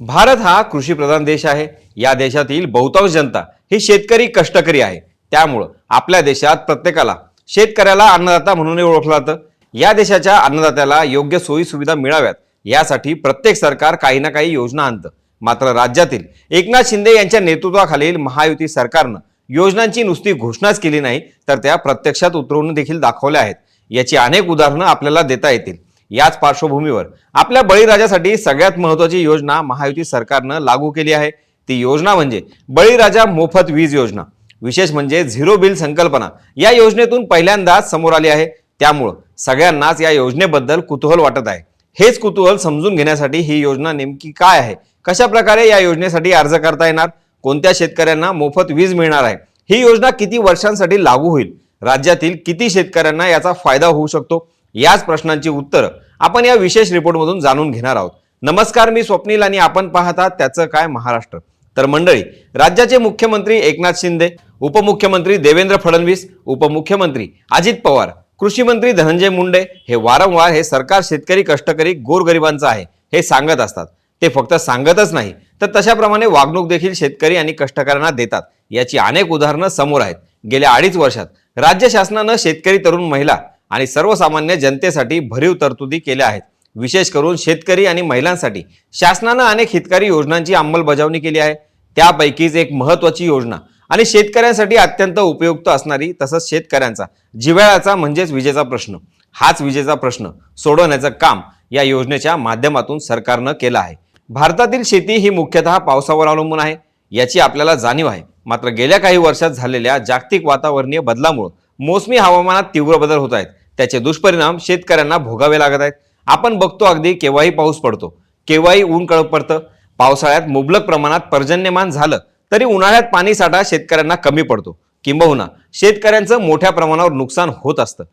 भारत हा कृषीप्रधान देश आहे. या देशातील बहुतांश जनता ही शेतकरी कष्टकरी आहे. त्यामुळं आपल्या देशात प्रत्येकाला शेतकऱ्याला अन्नदाता म्हणूनही ओळखलं जातं. या देशाच्या अन्नदात्याला योग्य सोयी सुविधा मिळाव्यात यासाठी प्रत्येक सरकार काही ना काही योजना आणतं. मात्र राज्यातील एकनाथ शिंदे यांच्या नेतृत्वाखालील महायुती सरकारनं योजनांची नुसती घोषणाच केली नाही तर त्या प्रत्यक्षात उतरवून देखील दाखवल्या आहेत. याची अनेक उदाहरणं आपल्याला देता येतील. याच पार्श्वभूमीवर आपल्या बळीराजासाठी सगळ्यात महत्वाची योजना महायुती सरकारनं लागू केली आहे. ती योजना म्हणजे बळीराजा मोफत वीज योजना. विशेष म्हणजे झिरो बिल संकल्पना. या योजनेतून पहिल्यांदाच समोर आली आहे. त्यामुळं सगळ्यांनाच या योजनेबद्दल कुतूहल वाटत आहे. हेच कुतूहल समजून घेण्यासाठी ही योजना नेमकी काय आहे? कशा प्रकारे या योजनेसाठी अर्ज करता येणार? कोणत्या शेतकऱ्यांना मोफत वीज मिळणार आहे? ही योजना किती वर्षांसाठी लागू होईल? राज्यातील किती शेतकऱ्यांना याचा फायदा होऊ शकतो? याच प्रश्नांची उत्तरं आपण या विशेष रिपोर्टमधून जाणून घेणार आहोत. नमस्कार मी स्वप्नील आणि आपण पाहता त्याचं काय महाराष्ट्र. तर मंडळी राज्याचे मुख्यमंत्री एकनाथ शिंदे उपमुख्यमंत्री देवेंद्र फडणवीस उपमुख्यमंत्री अजित पवार कृषी मंत्री धनंजय मुंडे हे वारंवार हे सरकार शेतकरी कष्टकरी गोरगरिबांचं आहे हे सांगत असतात. ते फक्त सांगतच नाही तर तशाप्रमाणे वागणूक देखील शेतकरी आणि कष्टकऱ्यांना देतात. याची अनेक उदाहरणं समोर आहेत. गेल्या अडीच वर्षात राज्य शासनानं शेतकरी तरुण महिला आणि सर्वसामान्य जनतेसाठी भरीव तरतुदी केल्या आहेत. विशेष करून शेतकरी आणि महिलांसाठी. शासनानं अनेक हितकारी योजनांची अंमलबजावणी केली आहे. त्यापैकीच एक महत्वाची योजना. आणि शेतकऱ्यांसाठी अत्यंत उपयुक्त असणारी तसंच शेतकऱ्यांचा जिव्हाळ्याचा म्हणजेच विजेचा प्रश्न. हाच विजेचा प्रश्न सोडवण्याचं काम या योजनेच्या माध्यमातून सरकारनं केलं आहे. भारतातील शेती ही मुख्यतः पावसावर अवलंबून आहे. याची आपल्याला जाणीव आहे. मात्र गेल्या काही वर्षात झालेल्या जागतिक वातावरणीय बदलामुळे मोसमी हवामानात तीव्र बदल होत आहेत. त्याचे दुष्परिणाम शेतकऱ्यांना भोगावे लागत आहेत. आपण बघतो अगदी केव्हाही पाऊस पडतो केव्हाही ऊन कळप पडतं पावसाळ्यात मुबलक प्रमाणात पर्जन्यमान झालं तरी उन्हाळ्यात पाणी साठा शेतकऱ्यांना कमी पडतो. किंबहुना शेतकऱ्यांचं मोठ्या प्रमाणावर नुकसान होत असतं.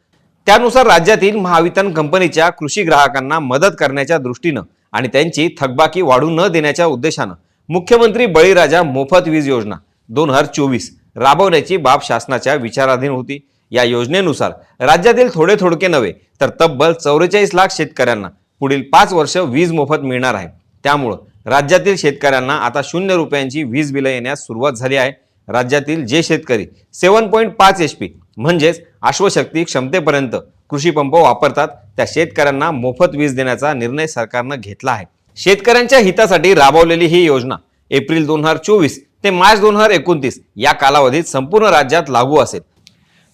त्यानुसार राज्यातील महावितरण कंपनीच्या कृषी ग्राहकांना मदत करण्याच्या दृष्टीनं आणि त्यांची थकबाकी वाढू न देण्याच्या उद्देशानं मुख्यमंत्री बळीराजा मोफत वीज योजना दोन हजार चोवीस राबवण्याची बाब शासनाच्या विचाराधीन होती. या योजनेनुसार राज्यातील थोडे थोडके नव्हे तर तब्बल चौवेचाळीस लाख शेतकऱ्यांना पुढील पाच वर्ष वीज मोफत मिळणार आहे. त्यामुळं राज्यातील शेतकऱ्यांना आता शून्य रुपयांची वीज बिलं येण्यास सुरुवात झाली आहे. राज्यातील जे शेतकरी सेवन पॉईंट पाच एच पी म्हणजेच अश्वशक्ती क्षमतेपर्यंत कृषी पंप वापरतात त्या शेतकऱ्यांना मोफत वीज देण्याचा निर्णय सरकारनं घेतला आहे. शेतकऱ्यांच्या हितासाठी राबवलेली ही योजना एप्रिल दोन हजार चोवीस ते मार्च दोन हजार एकोणतीस या कालावधीत संपूर्ण राज्यात लागू असेल.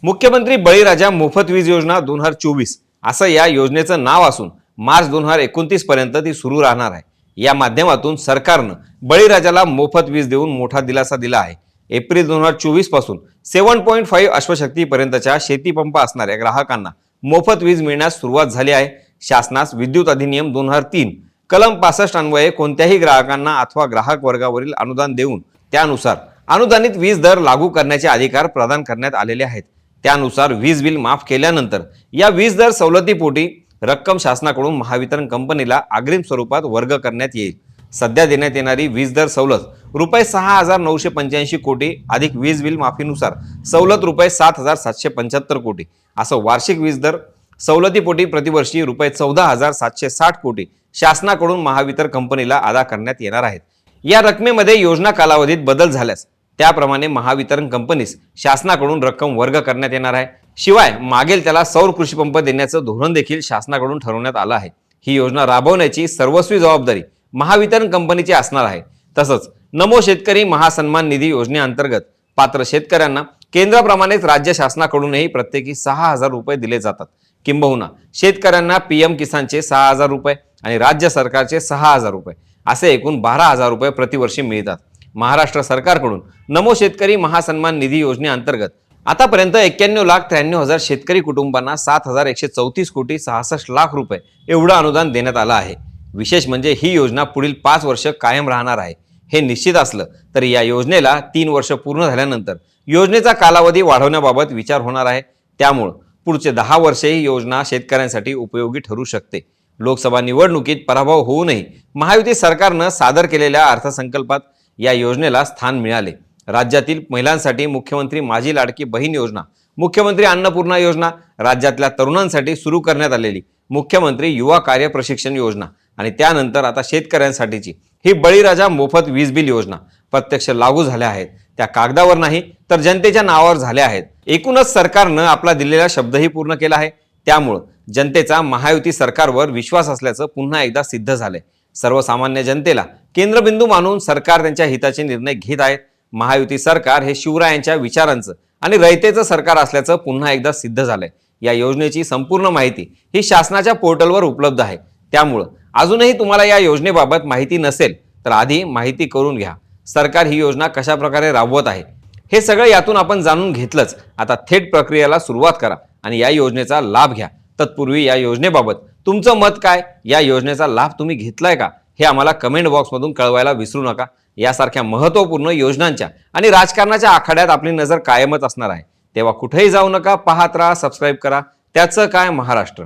मुख्यमंत्री बळीराजा मोफत वीज योजना दोन हजार चोवीस असं या योजनेचं नाव असून मार्च दोन हजार एकोणतीस पर्यंत ती सुरू राहणार आहे. या माध्यमातून सरकारनं बळीराजाला मोफत वीज देऊन मोठा दिलासा दिला आहे. एप्रिल दोन हजार चोवीसपासून सेवन पॉईंट फाईव्ह अश्वशक्तीपर्यंतच्या शेतीपंप असणाऱ्या ग्राहकांना मोफत वीज मिळण्यास सुरुवात झाली आहे. शासनास विद्युत अधिनियम दोन हजार तीन कलम पासष्ट अन्वये कोणत्याही ग्राहकांना अथवा ग्राहक वर्गावरील अनुदान देऊन त्यानुसार अनुदानित वीज दर लागू करण्याचे अधिकार प्रदान करण्यात आलेले आहेत. त्यानुसार वीज बिल माफ केल्यानंतर या वीज दर सवलतीपोटी रक्कम शासनाकडून महावितरण कंपनीला अग्रिम स्वरूपात वर्ग करण्यात येईल. सध्या देण्यात येणारी वीज दर सवलत रुपये सहा हजार नऊशे पंच्याऐंशी कोटी अधिक वीज बिल माफीनुसार सवलत रुपये सात हजार सातशे पंच्याहत्तर कोटी. असं वार्षिक वीज दर सवलतीपोटी प्रतिवर्षी रुपये चौदा हजार सातशे साठ कोटी शासनाकडून महावितर कंपनीला अदा करण्यात येणार आहेत. या रकमेमध्ये योजना कालावधीत बदल झाल्यास त्याप्रमाणे महावितरण कंपनीस शासनाकडून रक्कम वर्ग करण्यात येणार आहे. शिवाय मागेल त्याला सौर कृषीपंप देण्याचं धोरण देखील शासनाकडून ठरवण्यात आलं आहे. ही योजना राबवण्याची सर्वस्वी जबाबदारी महावितरण कंपनीची असणार आहे. तसंच नमो शेतकरी महासन्मान निधी योजनेअंतर्गत पात्र शेतकऱ्यांना केंद्राप्रमाणेच राज्य शासनाकडूनही प्रत्येकी सहा हजार रुपये दिले जातात. किंबहुना शेतकऱ्यांना पीएम किसानचे सहा हजार रुपये आणि राज्य सरकारचे सहा हजार रुपये असे एकूण बारा हजार रुपये प्रतिवर्षी मिळतात. महाराष्ट्र सरकारकडून. नमो शेतकरी महासन्मान निधी योजनेअंतर्गत आतापर्यंत एक्क्याण्णव लाख त्र्याण्णव हजार शेतकरी कुटुंबांना सात हजार एकशे चौतीस कोटी सहासष्ट लाख रुपये एवढं अनुदान देण्यात आलं आहे. विशेष म्हणजे ही योजना पुढील पाच वर्ष कायम राहणार आहे. हे निश्चित असलं तरी या योजनेला तीन वर्ष पूर्ण झाल्यानंतर योजनेचा कालावधी वाढवण्याबाबत विचार होणार आहे. त्यामुळं पुढचे दहा वर्षे ही योजना शेतकऱ्यांसाठी उपयोगी ठरू शकते. लोकसभा निवडणुकीत पराभव होऊनही महायुती सरकारनं सादर केलेल्या अर्थसंकल्पात या योजनेला स्थान मिळाले. राज्यातील महिलांसाठी मुख्यमंत्री माझी लाडकी बहीण योजना मुख्यमंत्री अन्नपूर्णा योजना राज्यातल्या तरुणांसाठी सुरू करण्यात आलेली मुख्यमंत्री युवा कार्य प्रशिक्षण योजना आणि त्यानंतर आता शेतकऱ्यांसाठीची ही बळीराजा मोफत वीज बिल योजना प्रत्यक्ष लागू झाल्या आहेत. त्या कागदावर नाही तर जनतेच्या नावावर झाल्या आहेत. एकूणच सरकारनं आपला दिलेला शब्दही पूर्ण केला आहे. त्यामुळं जनतेचा महायुती सरकारवर विश्वास असल्याचं पुन्हा एकदा सिद्ध झालंय. सर्वसामान्य जनतेला केंद्रबिंदू मानून सरकार त्यांच्या हिताचे निर्णय घेत आहेत महायुती सरकार हे शिवरायांच्या विचारांचं आणि रयतेचं सरकार असल्याचं पुन्हा एकदा सिद्ध झालंय. या योजनेची संपूर्ण माहिती ही शासनाच्या पोर्टलवर उपलब्ध आहे. त्यामुळं अजूनही तुम्हाला या योजनेबाबत माहिती नसेल तर आधी माहिती करून घ्या. सरकार ही योजना कशा प्रकारे राबवत आहे? हे सगळं यातून आपण जाणून घेतलंच. आता थेट प्रक्रियेला सुरुवात करा आणि या योजनेचा लाभ घ्या. तत्पूर्वी या योजनेबाबत तुमचं मत काय? या योजनेचा लाभ तुम्ही घेतलाय का? हे आम्हाला कमेंट बॉक्समधून कळवायला विसरू नका. यासारख्या महत्त्वपूर्ण योजनांच्या आणि राजकारणाच्या आखाड्यात आपली नजर कायमच असणार आहे. तेव्हा कुठेही जाऊ नका पाहत राहा सबस्क्राईब करा. त्याचं काय? महाराष्ट्र.